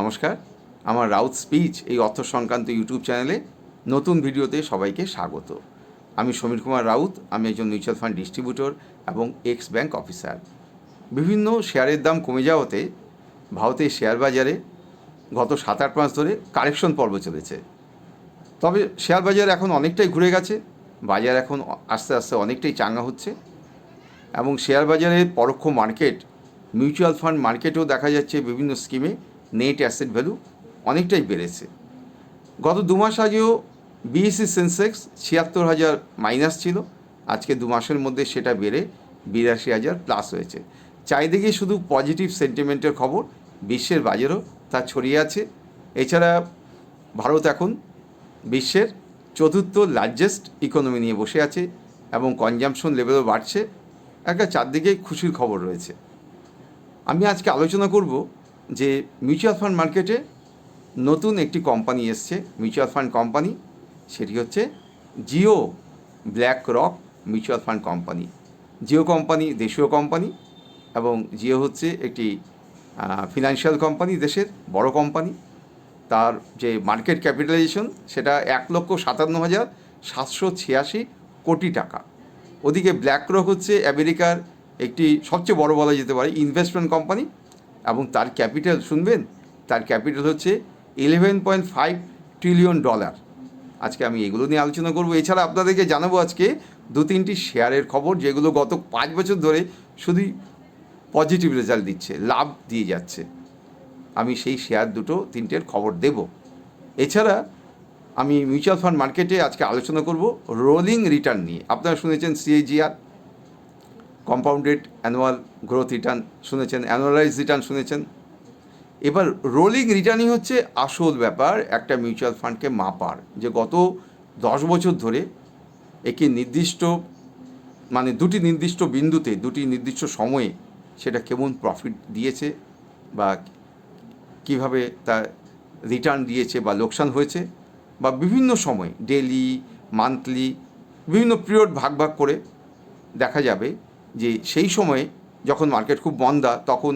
নমস্কার। আমার রাউত স্পিচ এই অর্থ সংক্রান্ত ইউটিউব চ্যানেলে নতুন ভিডিওতে সবাইকে স্বাগত। আমি সমীর কুমার রাউত, আমি একজন মিউচুয়াল ফান্ড ডিস্ট্রিবিউটর এবং এক্স ব্যাংক অফিসার। বিভিন্ন শেয়ারের দাম কমে যাওয়াতে ভারতের শেয়ার বাজারে গত সাত আট মাস ধরে কারেকশন পর্ব চলেছে। তবে শেয়ার বাজার এখন অনেকটাই ঘুরে গেছে, বাজার এখন আস্তে আস্তে অনেকটাই চাঙ্গা হচ্ছে এবং শেয়ার বাজারের পরোক্ষ মার্কেট, মিউচুয়াল ফান্ড মার্কেটেও দেখা যাচ্ছে বিভিন্ন স্কিমে নেট অ্যাসেট ভ্যালু অনেকটাই বেড়েছে। গত দু মাস আগেও বিএসসি সেন্সেক্স ছিয়াত্তর হাজার মাইনাস ছিল। আজকে দু মাসের মধ্যে সেটা বেড়ে বিরাশি হাজার প্লাস হয়েছে। চারিদিকে শুধু পজিটিভ সেন্টিমেন্টের খবর, বিশ্বের বাজারও তা ছড়িয়ে আছে। এছাড়া ভারত এখন বিশ্বের চতুর্থ লার্জেস্ট ইকোনমি নিয়ে বসে আছে এবং কনজামশন লেভেলও বাড়ছে। একটা চারদিকে খুশির খবর রয়েছে। আমি আজকে আলোচনা করব যে মিউচুয়াল ফান্ড মার্কেটে নতুন একটি কোম্পানি এসছে মিউচুয়াল ফান্ড কোম্পানি সেটি হচ্ছে Jio BlackRock mutual fund company Jio company দেশীয় কোম্পানি এবং জিও হচ্ছে একটি ফিনান্সিয়াল কোম্পানি দেশের বড় কোম্পানি তার যে মার্কেট ক্যাপিটালাইজেশন সেটা এক লক্ষ সাতান্ন হাজার সাতশো ছিয়াশি কোটি টাকা। ওদিকে ব্ল্যাক রক হচ্ছে আমেরিকার একটি সবচেয়ে বড় বলা যেতে পারে ইনভেস্টমেন্ট কোম্পানি এবং তার ক্যাপিটাল শুনবেন, তার ক্যাপিটাল হচ্ছে eleven point five trillion dollar আজকে আমি এগুলো নিয়ে আলোচনা করব। এছাড়া আপনাদেরকে জানাব আজকে দু তিনটি শেয়ারের খবর, যেগুলো গত পাঁচ বছর ধরে শুধুই পজিটিভ রেজাল্ট দিচ্ছে, লাভ দিয়ে যাচ্ছে। আমি সেই শেয়ার দুটো, তিনটের খবর দেব। এছাড়া আমি মিউচুয়াল ফান্ড মার্কেটে আজকে আলোচনা করব রোলিং রিটার্ন নিয়ে। আপনারা শুনেছেন CAGR compounded annual growth return শুনেছেন অ্যানুয়ালাইজ রিটার্ন শুনেছেন। এবার রোলিং রিটার্নই হচ্ছে আসল ব্যাপার একটা মিউচুয়াল ফান্ডকে মাপার, যে গত দশ বছর ধরে একটি নির্দিষ্ট মানে দুটি নির্দিষ্ট বিন্দুতে, দুটি নির্দিষ্ট সময়ে সেটা কেমন প্রফিট দিয়েছে বা কীভাবে তার রিটার্ন দিয়েছে বা লোকসান হয়েছে বা বিভিন্ন সময় ডেলি মান্থলি, বিভিন্ন পিরিয়ড ভাগ ভাগ করে দেখা যাবে যে সেই সময়ে যখন মার্কেট খুব মন্দা, তখন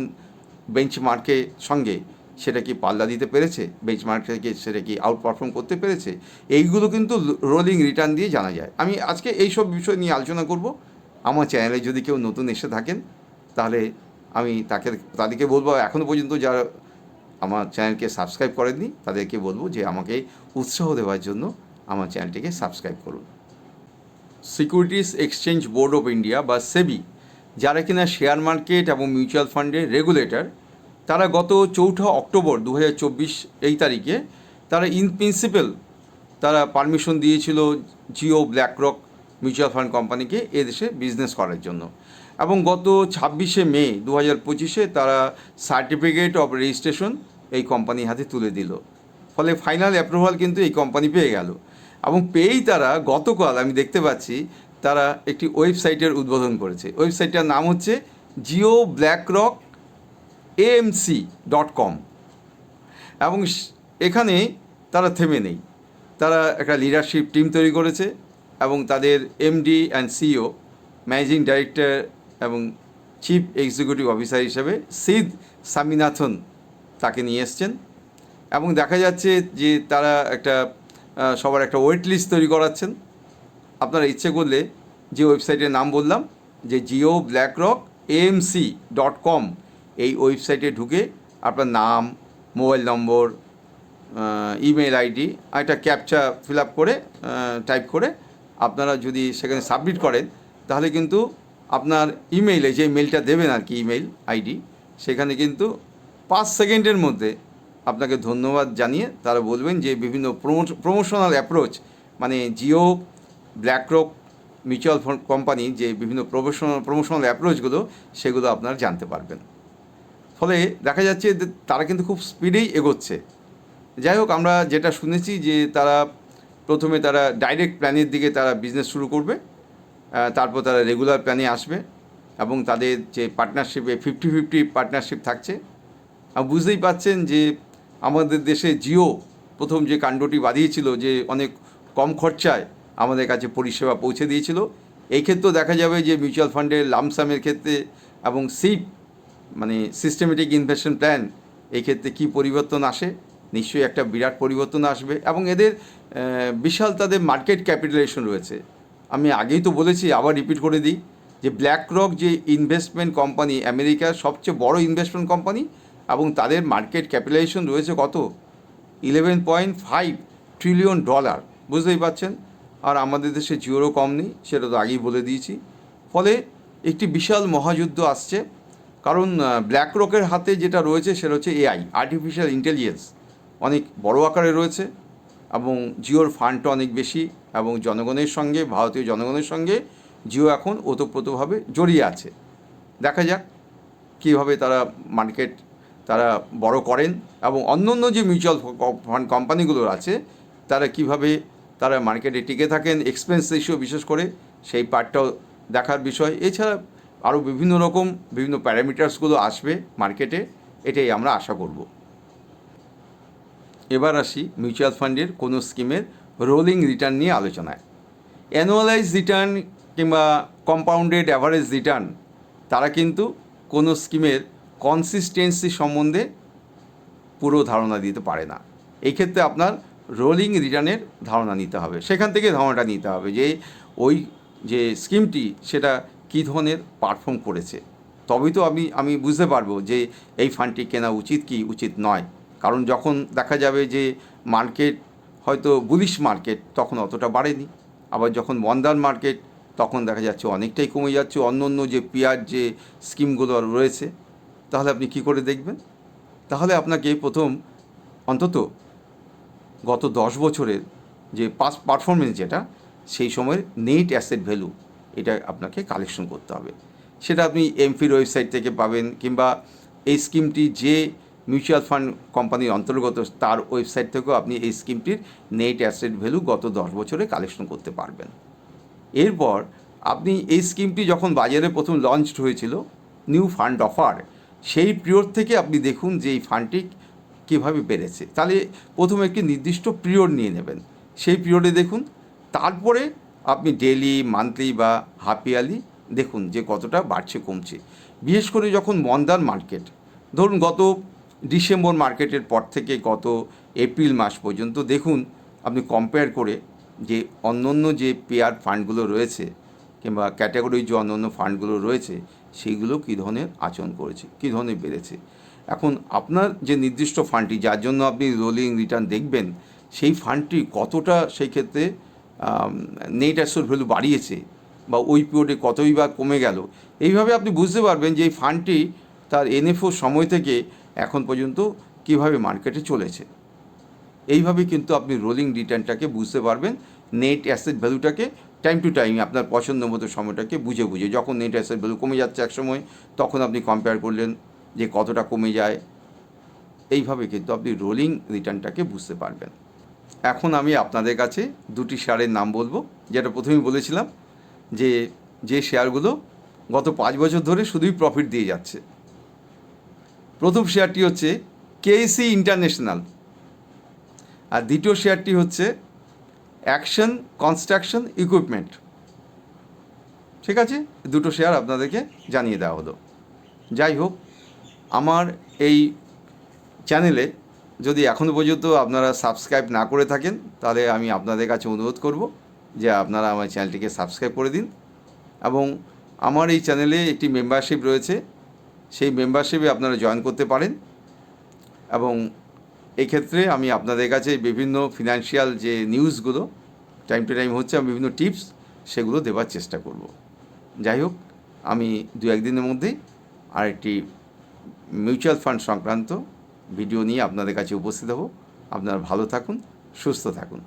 বেঞ্চমার্কের সঙ্গে সেটা কি পাল্লা দিতে পেরেছে? বেঞ্চমার্ককে সেটা কি আউট পারফর্ম করতে পেরেছে? এইগুলো কিন্তু রোলিং রিটার্ন দিয়ে জানা যায়। আমি আজকে এইসব বিষয় নিয়ে আলোচনা করব। আমার চ্যানেলে যদি কেউ নতুন এসে থাকেন, তাহলে আমি তাকে, তাদেরকে বলব এখনও পর্যন্ত যারা আমার চ্যানেলকে সাবস্ক্রাইব করেননি, তাদেরকে বলব যে আমাকে উৎসাহ দেওয়ার জন্য আমার চ্যানেলটিকে সাবস্ক্রাইব করুন। Securities exchange board of India বা সেবি, যারা কিনা শেয়ার মার্কেট এবং মিউচুয়াল ফান্ডের রেগুলেটর, তারা গত চৌঠা অক্টোবর দু হাজার চব্বিশ এই তারিখে তারা ইন প্রিন্সিপাল তারা পারমিশন দিয়েছিল জিও ব্ল্যাকরক মিউচুয়াল ফান্ড কোম্পানিকে এদেশে বিজনেস করার জন্য। এবং গত ছাব্বিশে মে দু হাজার পঁচিশে তারা সার্টিফিকেট অফ রেজিস্ট্রেশন এই কোম্পানির হাতে তুলে দিল। ফলে ফাইনাল অ্যাপ্রুভাল কিন্তু এই কোম্পানি পেয়ে গেল। এবং পেয়েই তারা গতকাল, আমি দেখতে পাচ্ছি, তারা একটি ওয়েবসাইটের উদ্বোধন করেছে। ওয়েবসাইটটার নাম হচ্ছে Jio BlackRock AMC dot com. এবং এখানে তারা থেমে নেই। তারা একটা লিডারশিপ টিম তৈরি করেছে এবং তাদের MD and CEO managing director এবং চিফ এক্সিকিউটিভ অফিসার হিসেবে সিদ স্বামীনাথন তাকে নিয়ে এসছেন। এবং দেখা যাচ্ছে যে তারা একটা সবার একটা ওয়েট লিস্ট তৈরি করাচ্ছেন। আপনারা ইচ্ছে করলে যে ওয়েবসাইটের নাম বললাম, যে Jio BlackRock AMC dot com এই ওয়েবসাইটে ঢুকে আপনার নাম, মোবাইল নম্বর ইমেল আইডি একটা ক্যাপচা ফিল আপ করে টাইপ করে আপনারা যদি সেখানে সাবমিট করেন, তাহলে কিন্তু আপনার ইমেইলে যে মেলটা দেবেন আর কি ইমেল আইডি সেখানে কিন্তু পাঁচ সেকেন্ডের মধ্যে আপনাকে ধন্যবাদ জানিয়ে তারা বলবেন যে বিভিন্ন প্রমোশনাল অ্যাপ্রোচ মানে Jio BlackRock mutual fund company যে বিভিন্ন প্রমোশনাল প্রমোশনাল অ্যাপ্রোচগুলো সেগুলো আপনারা জানতে পারবেন। ফলে দেখা যাচ্ছে তারা কিন্তু খুব স্পিডেই এগোচ্ছে। যাই হোক, আমরা যেটা শুনেছি যে তারা প্রথমে তারা ডাইরেক্ট প্ল্যানের দিকে তারা বিজনেস শুরু করবে তারপর তারা রেগুলার প্ল্যানে আসবে এবং তাদের যে পার্টনারশিপে ফিফটি ফিফটি পার্টনারশিপ থাকছে। বুঝতেই পাচ্ছেন যে আমাদের দেশে জিও প্রথম যে কাণ্ডটি বাঁধিয়েছিল যে অনেক কম খরচায় আমাদের কাছে পরিষেবা পৌঁছে দিয়েছিল। এই ক্ষেত্রেও দেখা যাবে যে মিউচুয়াল ফান্ডের লামসামের ক্ষেত্রে এবং সিপ মানে সিস্টেমেটিক ইনভেস্টমেন্ট প্ল্যান এই ক্ষেত্রে কী পরিবর্তন আসে? নিশ্চয়ই একটা বিরাট পরিবর্তন আসবে এবং এদের বিশাল তাদের মার্কেট ক্যাপিটালেশন রয়েছে। আমি আগেই তো বলেছি, আবার রিপিট করে দিই যে ব্ল্যাক রক যে ইনভেস্টমেন্ট কোম্পানি আমেরিকার সবচেয়ে বড় ইনভেস্টমেন্ট কোম্পানি এবং তাদের মার্কেট ক্যাপিটালাইজেশন রয়েছে কত? Eleven point five trillion dollar বুঝতেই পারছেন? আর আমাদের দেশে জিওরও কম নেই, সেটা তো আগেই বলে দিয়েছি। ফলে একটি বিশাল মহাযুদ্ধ আসছে, কারণ ব্ল্যাক রকের হাতে যেটা রয়েছে সেটা হচ্ছে এআই আর্টিফিশিয়াল ইন্টেলিজেন্স অনেক বড় আকারে রয়েছে এবং জিওর ফান্ডটা অনেক বেশি এবং জনগণের সঙ্গে, ভারতীয় জনগণের সঙ্গে জিও এখন ওতপ্রোতভাবে জড়িয়ে আছে। দেখা যাক কীভাবে তারা মার্কেট তারা বড় করেন এবং অন্য অন্য যে মিউচুয়াল ফান্ড কোম্পানিগুলো আছে, তারা কীভাবে তারা মার্কেটে টিকে থাকেন এক্সপেন্স রেশিও বিশেষ করে, সেই পার্টটাও দেখার বিষয়। এছাড়া আরও বিভিন্ন রকম, বিভিন্ন প্যারামিটার্সগুলো আসবে মার্কেটে এটাই আমরা আশা করব। এবার আসি মিউচুয়াল ফান্ডের কোনো স্কিমের রোলিং রিটার্ন নিয়ে আলোচনায়। অ্যানুয়ালাইজ রিটার্ন কিংবা কম্পাউন্ডেড অ্যাভারেজ রিটার্ন তারা কিন্তু কোনো স্কিমের কনসিস্টেন্সি সম্বন্ধে পুরো ধারণা দিতে পারে না। এই ক্ষেত্রে আপনার রোলিং রিটার্নের ধারণা নিতে হবে। সেখান থেকে ধারণাটা নিতে হবে যে ওই যে স্কিমটি সেটা কী ধরনের পারফর্ম করেছে। তবেই তো আমি আমি বুঝতে পারব যে এই ফান্ডটি কেনা উচিত কি উচিত নয়। কারণ যখন দেখা যাবে যে মার্কেট হয়তো বুলিশ মার্কেট তখন অতটা বাড়েনি। আবার যখন মন্দার মার্কেট তখন দেখা যাচ্ছে অনেকটাই কমে যাচ্ছে। অন্য অন্য যে পিয়ার যে স্কিমগুলো রয়েছে তাহলে আপনি কি করে দেখবেন? তাহলে আপনাকে প্রথম অন্তত গত দশ বছরের যে পাস পারফরমেন্স যেটা, সেই সময়ের নেট অ্যাসেট ভ্যালু, এটা আপনাকে কালেকশন করতে হবে। সেটা আপনি এমফির ওয়েবসাইট থেকে পাবেন, কিংবা এই স্কিমটি যে মিউচুয়াল ফান্ড কোম্পানির অন্তর্গত, তার ওয়েবসাইট থেকেও আপনি এই স্কিমটির নেট অ্যাসেট ভ্যালু গত দশ বছরে কালেকশন করতে পারবেন। এরপর আপনি এই স্কিমটি যখন বাজারে প্রথম লঞ্চড হয়েছিল নিউ ফান্ড অফার সেই পিরিয়ড থেকে আপনি দেখুন যে এই ফান্ডটি কীভাবে বেড়েছে। তাহলে প্রথমে একটি নির্দিষ্ট পিরিয়ড নিয়ে নেবেন। সেই পিরিয়ডে দেখুন, তারপরে আপনি ডেলি মান্থলি বা হাফ ইয়ারলি দেখুন যে কতটা বাড়ছে, কমছে। বিশেষ করে যখন মন্দার মার্কেট ধরুন গত ডিসেম্বর মার্কেটের পর থেকে গত এপ্রিল মাস পর্যন্ত দেখুন, আপনি কম্পেয়ার করে যে অন্য অন্য যে পেয়ার ফান্ডগুলো রয়েছে কিংবা ক্যাটাগরি যে অন্য ফান্ডগুলো রয়েছে সেইগুলো কী ধরনের আচরণ করেছে, কী ধরনের বেড়েছে? এখন আপনার যে নির্দিষ্ট ফান্ডটি, যার জন্য আপনি রোলিং রিটার্ন দেখবেন, সেই ফান্ডটি কতটা সেই ক্ষেত্রে নেট অ্যাসোর ভ্যালু বাড়িয়েছে বা ওই পিরিয়ডে কতই বা কমে গেল, এইভাবে আপনি বুঝতে পারবেন যে এই ফান্ডটি তার এনএফও সময় থেকে এখন পর্যন্ত কীভাবে মার্কেটে চলেছে। এইভাবে কিন্তু আপনি রোলিং রিটার্নটাকে বুঝতে পারবেন নেট অ্যাসেট ভ্যালুটাকে টাইম টু টাইম আপনার পছন্দ মতো সময়টাকে বুঝে বুঝে, যখন নেট অ্যাসেট ভ্যালু কমে যাচ্ছে এক সময়, তখন আপনি কম্পেয়ার করলেন যে কতটা কমে যায়। এইভাবে কিন্তু আপনি রোলিং রিটার্নটাকে বুঝতে পারবেন। এখন আমি আপনাদের কাছে দুটি শেয়ারের নাম বলব, যেটা প্রথমেই বলেছিলাম যে যে শেয়ারগুলো গত পাঁচ বছর ধরে শুধুই প্রফিট দিয়ে যাচ্ছে। প্রথম শেয়ারটি হচ্ছে কেসি ইন্টারন্যাশনাল আর দ্বিতীয় শেয়ারটি হচ্ছে অ্যাকশন, কনস্ট্রাকশন, ইকুইপমেন্ট। ঠিক আছে? দুটো শেয়ার আপনাদেরকে জানিয়ে দেওয়া হলো। যাই হোক, আমার এই চ্যানেলে যদি এখনও পর্যন্ত আপনারা সাবস্ক্রাইব না করে থাকেন, তাহলে আমি আপনাদের কাছে অনুরোধ করব যে আপনারা আমার চ্যানেলটিকে সাবস্ক্রাইব করে দিন। এবং আমার এই চ্যানেলে একটি মেম্বারশিপ রয়েছে। সেই মেম্বারশিপে আপনারা জয়েন করতে পারেন। এবং এই ক্ষেত্রে আমি আপনাদের কাছে বিভিন্ন ফিনান্সিয়াল যে নিউজগুলো টাইম টু টাইম হচ্ছে, আমি বিভিন্ন টিপস সেগুলো দেওয়ার চেষ্টা করব। যাই হোক, আমি দু একদিনের মধ্যেই আরেকটি মিউচুয়াল ফান্ড সংক্রান্ত ভিডিও নিয়ে আপনাদের কাছে উপস্থিত হব। আপনারা ভালো থাকুন, সুস্থ থাকুন।